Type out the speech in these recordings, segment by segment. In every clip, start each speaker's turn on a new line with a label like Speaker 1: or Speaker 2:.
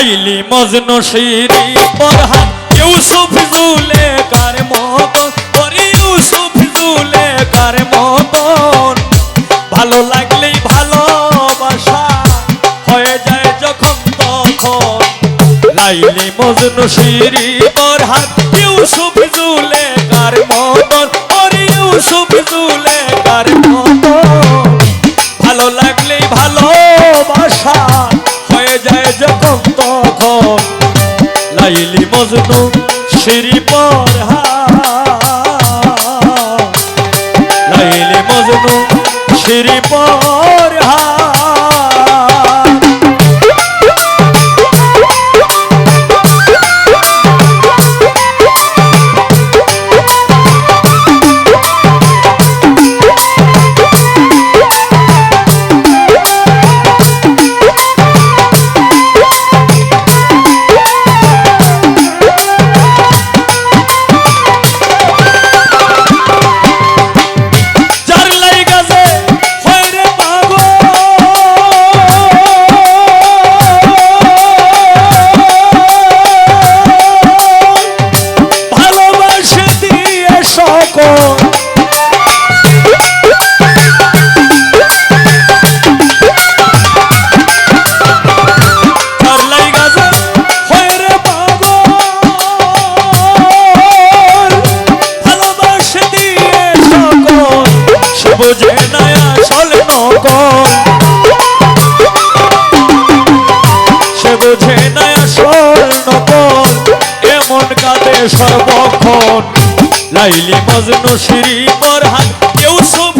Speaker 1: Laili Majnu Siri পরহান Yusuf জুলে কার মতন, ওরে ইউসুফ জুলে কার মতন। ভালো লাগলেই ভালোবাসা হয়ে যায় যখন তখন। লাইলি মজনু শিরি পরহান মজনু। সর্বক্ষণ। লাইলি মজনু শ্রী বরহান কেউ শুভ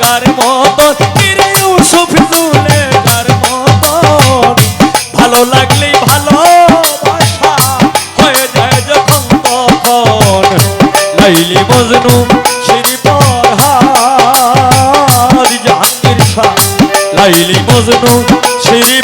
Speaker 1: কার মতন। কেউ শুভ কার মতন? ভালো লাগলে ভালো হয়ে যায় যখন তখন। লাইলি মজনু শ্রী বরহান জাহাঙ্গীর শাহ। লাইলি মজনু শ্রী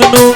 Speaker 1: no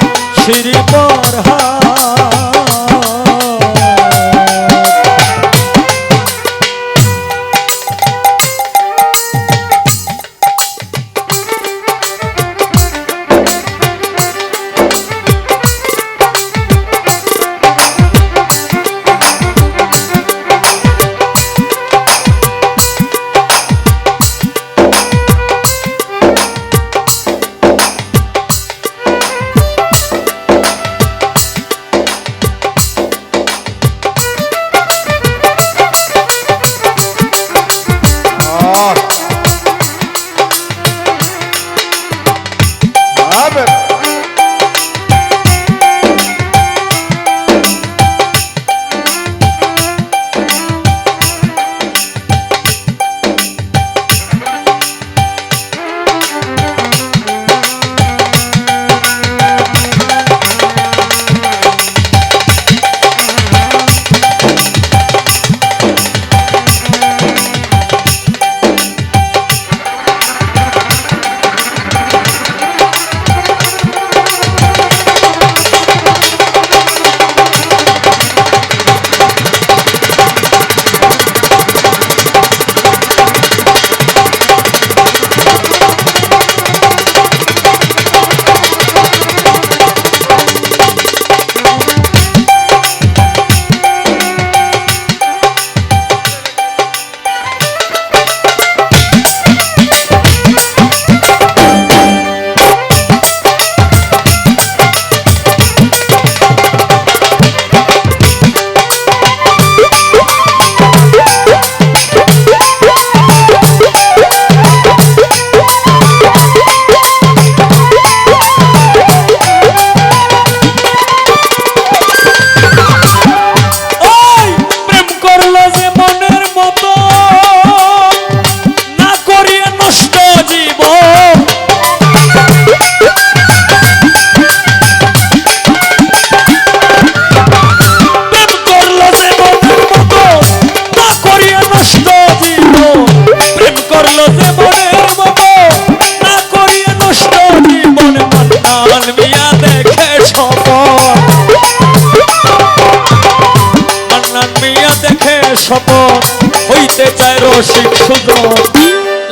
Speaker 1: রসিক সুজন,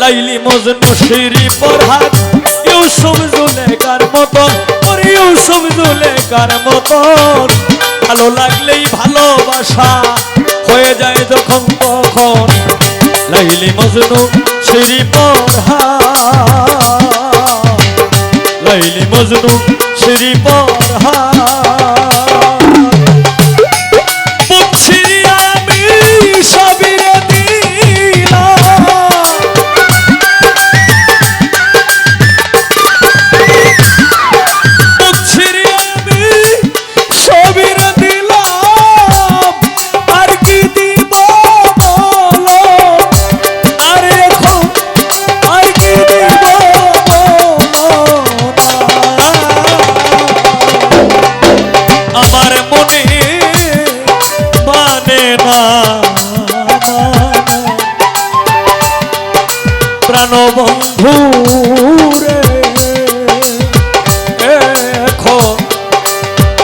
Speaker 1: লাইলি মজনু শিরি পরহাত ইউসুফ জুলেকার মতন, ওরে ইউসুফ জুলেকার মতন। ভালো লাগলেই ভালোবাসা হয়ে যায় যখন তখন, লাইলি মজনু শিরি পরহাত লাইলি মজনু শিরি পরহাত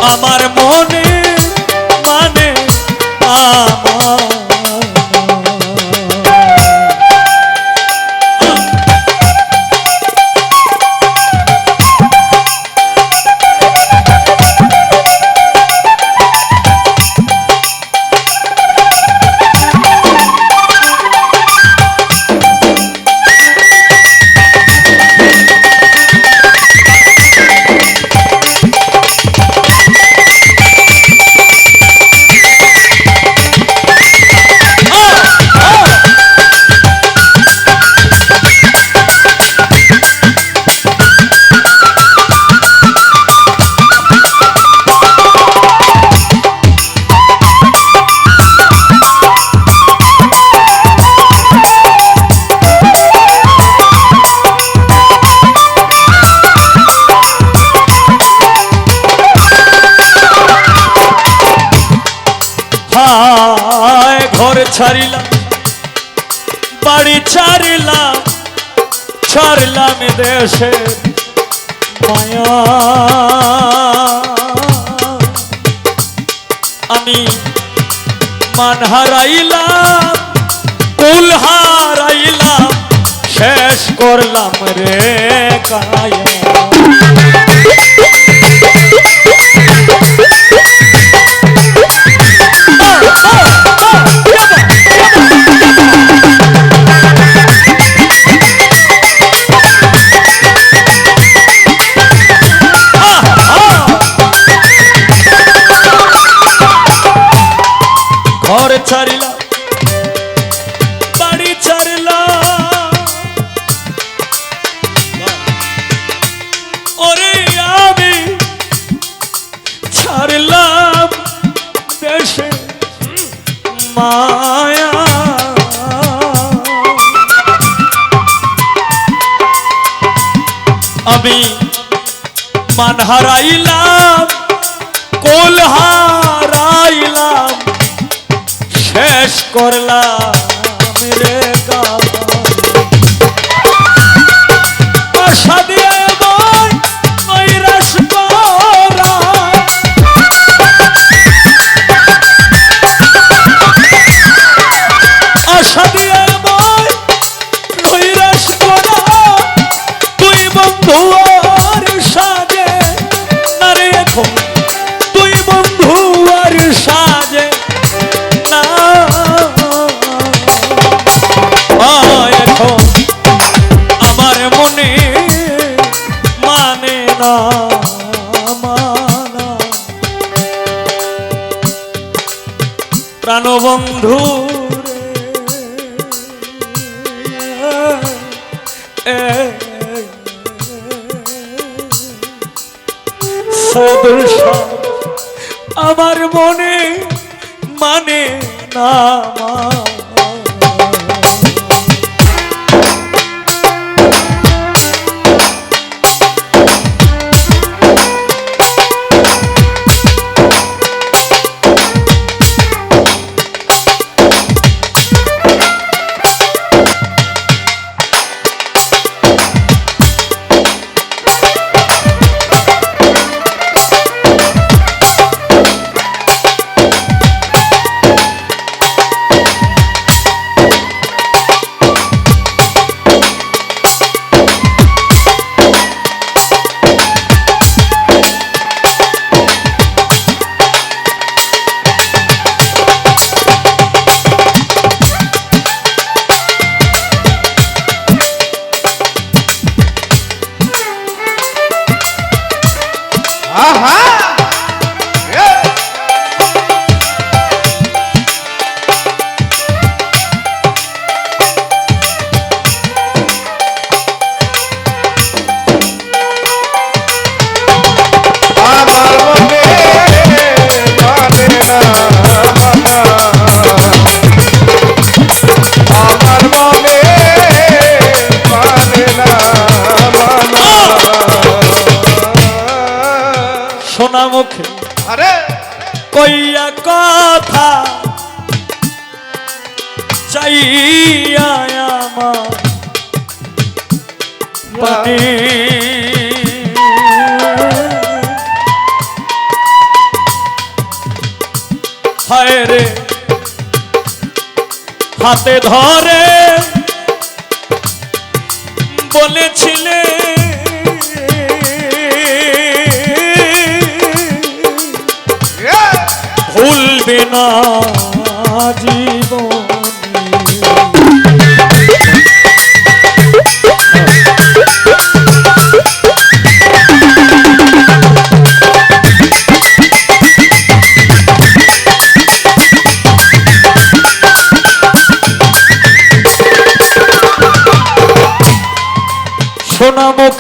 Speaker 1: আমার মনে ছাড়লাম দেশে মায়া। আমি মান হারাইলাম কুল হারাইলাম শেষ করলাম রে কায়া। ঘর ছাড়িলাম বাড়ি ছাড়লাম ওরে আমি ছাড়লাম দেশে মায়া। আমি মান হারাইলাম করলাম রে কাম দিয়ে নৈরাশ করা। আশা দিয়ে আমার মনে মানে না পানি হাতে ধরে বলেছিলে ভুলবে না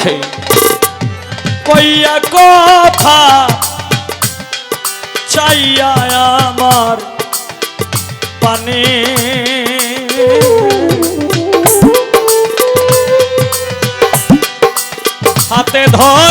Speaker 1: মুখে কইয়া কথা চাইয়া আমার পানে। হাতে ধরে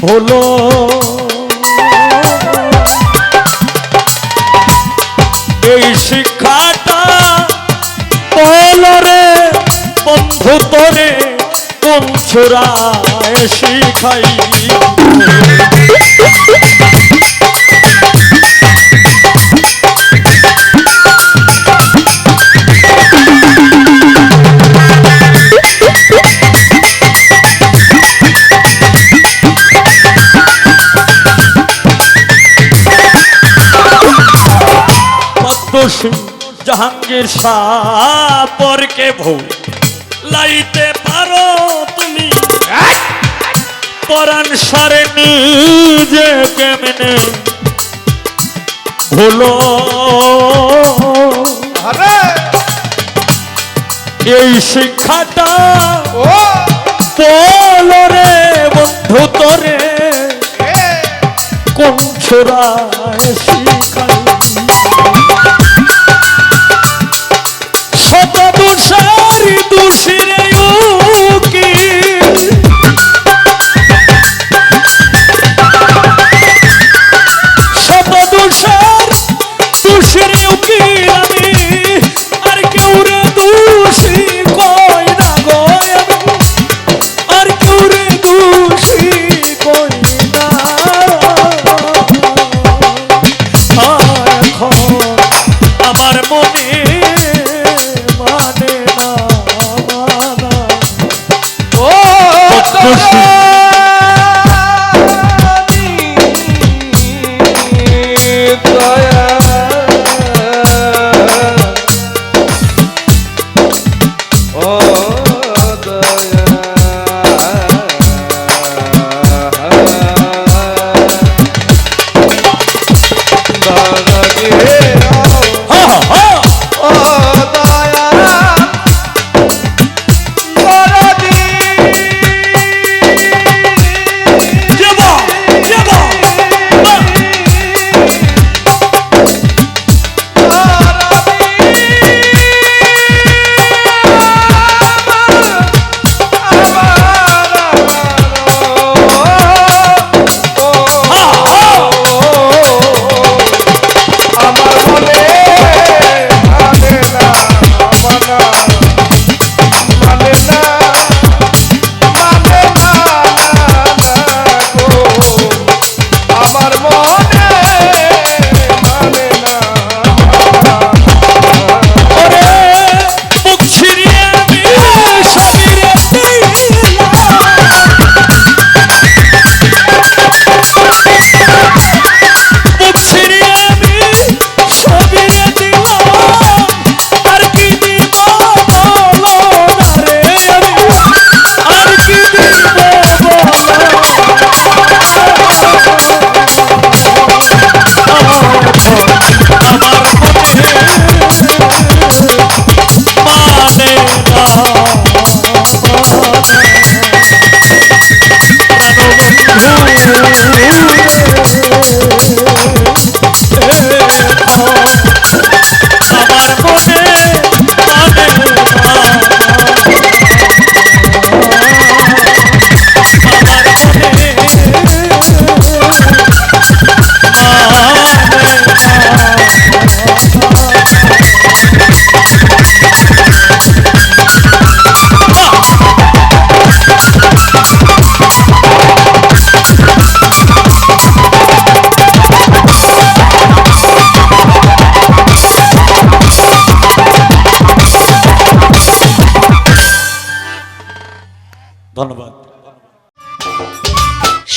Speaker 1: ভুলো এই শিক্ষাটা বলো রে বন্ধু তোরে কোন শিখাই। পদ্মসী জাহাঙ্গীর শাহ পরকে ভৌ লাইতে পারো তুমি। পরাণ সারে নিজে কেমনে ভুলো।
Speaker 2: আরে!
Speaker 1: এই শিক্ষাটা
Speaker 2: ও!
Speaker 1: বলো রে বন্ধু তোরে। কোন ছোড়ায় শিখাই nosotros